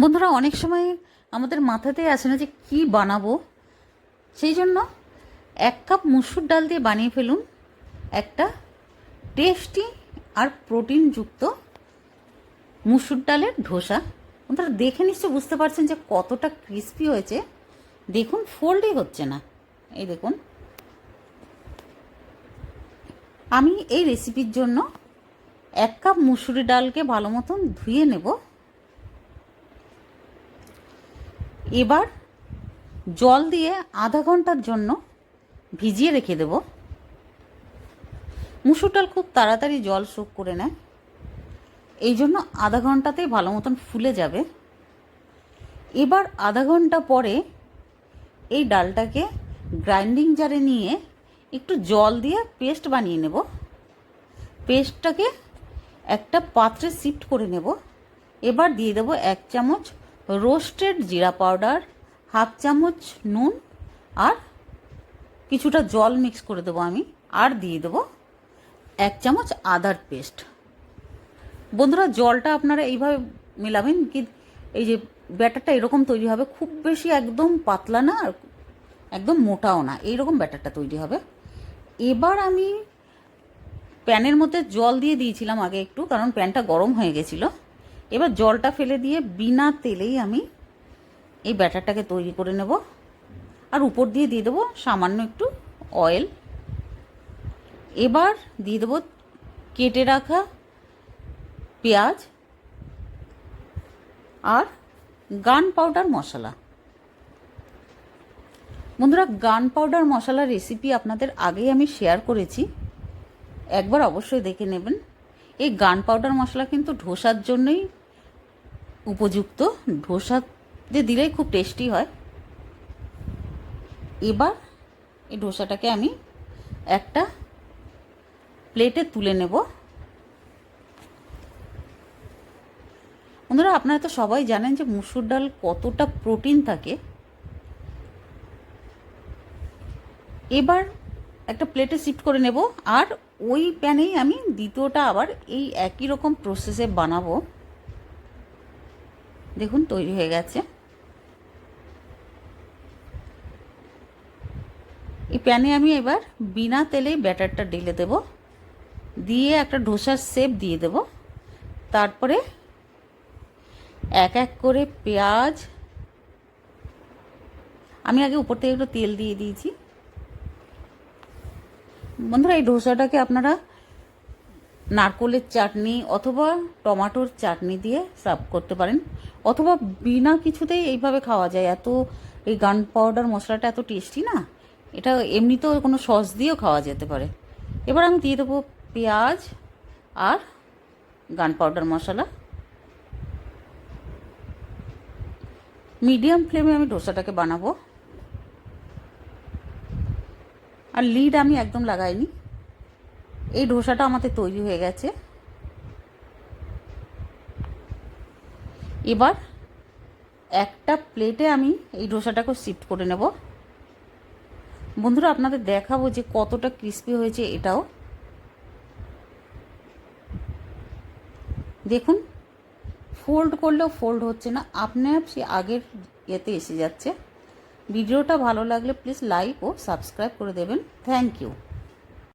বন্ধুরা, অনেক সময় আমাদের মাথাতে আসে না যে কি বানাবো। সেই জন্য এক কাপ মুসুর ডাল দিয়ে বানিয়ে ফেলুন। একটা টেস্টি আর প্রোটিনযুক্ত মুসুর ডালের ধোসা। বন্ধুরা, দেখে নিশ্চয় বুঝতে পারছেন যে কতটা ক্রিস্পি হয়েছে। দেখুন, ফোল্ডই হচ্ছে না। এই দেখুন। আমি এই রেসিপির জন্য এক কাপ মুসুরি ডালকে ভালো মতন ধুয়ে নেব। এবার জল দিয়ে আধা ঘণ্টার জন্য ভিজিয়ে রেখে দেব। মুসুর ডাল খুব তাড়াতাড়ি জল শোক করে নেয়। এই জন্য আধা ঘন্টাতেই ভালো মতন ফুলে যাবে। এবার আধা ঘণ্টা পরে এই ডালটাকে গ্রাইন্ডিং জারে নিয়ে একটু জল দিয়ে পেস্ট বানিয়ে নেব। পেস্টটাকে একটা পাত্রে শিফট করে নেব। এবার দিয়ে দেবো এক চামচ রোস্টেড জিরা পাউডার, হাফ চামচ নুন আর কিছুটা জল মিক্স করে দেবো আমি আর দিয়ে দেবো এক চামচ আদার পেস্ট। বন্ধুরা, জলটা আপনারা এইভাবে মেলাবেন কি এই যে ব্যাটারটা এরকম তৈরি হবে, খুব বেশি একদম পাতলা না আর একদম মোটাও না, এইরকম ব্যাটারটা তৈরি হবে। এবার আমি প্যানের মধ্যে জল দিয়ে দিয়েছিলাম আগে একটু, কারণ প্যানটা গরম হয়ে গেছিল। এবার জলটা ফেলে দিয়ে বিনা তেলেই আমি এই ব্যাটারটাকে তৈরি করে নেব। আর উপর দিয়ে দিয়ে দেবো সামান্য একটু অয়েল। এবার দিয়ে দেবো কেটে রাখা পেঁয়াজ আর গান পাউডার মশলা। বন্ধুরা, গান পাউডার মশলার রেসিপি আপনাদের আগেই আমি শেয়ার করেছি। একবার অবশ্যই দেখে নেবেন। এই গান পাউডার মশলা কিন্তু ধোসার জন্যই উপযুক্ত ধোসাতে দিলেই খুব টেস্টি হয়। এবার এই ধোসাটাকে আমি একটা প্লেটে তুলে নেব। বন্ধুরা, আপনারা তো সবাই জানেন যে মুসুর ডাল কতটা প্রোটিন থাকে। এবার একটা প্লেটে শিফট করে নেব, আর ওই প্যানেই আমি দ্বিতীয়টা আবার এই একই রকম প্রসেসে বানাবো। দেখুন, তৈরি হয়ে গেছে। এই প্যানে আমি এবার বিনা তেলে ব্যাটারটা ঢেলে দেব। দিয়ে একটা ধোসার শেপ দিয়ে দেব। তারপরে এক এক করে পেঁয়াজ, আমি আগে উপর থেকে একটু তেল দিয়ে দিয়েছি। বন্ধুরা, এই ধোসাটাকে আপনারা নারকোলের চাটনি অথবা টমাটোর চাটনি দিয়ে সার্ভ করতে পারেন। অথবা বিনা কিছুতেই এইভাবে খাওয়া যায়। এত এই গান পাউডার মশলাটা এত টেস্টি না। এটা এমনিতেও কোনো সস দিয়েও খাওয়া যেতে পারে। এবার আমি দিয়ে দেবো পেঁয়াজ আর গান পাউডার মশলা। মিডিয়াম ফ্লেমে আমি ডোসাটাকে বানাবো। আর লিড আমি একদম লাগাইনি। এই ডোসাটা আমাদের তৈরি হয়ে গেছে। এবার একটা প্লেটে আমি এই ডোসাটাকে শিফট করে নেব। বন্ধুরা, আপনাদের দেখাবো যে কতটা ক্রিস্পি হয়েছে এটাও। দেখুন ফোল্ড করলেও ফোল্ড হচ্ছে না। আপনি আপ সে আগের ইয়েতে এসে যাচ্ছে। ভিডিওটা ভালো লাগলে প্লিজ লাইক ও সাবস্ক্রাইব করে দেবেন। Thank you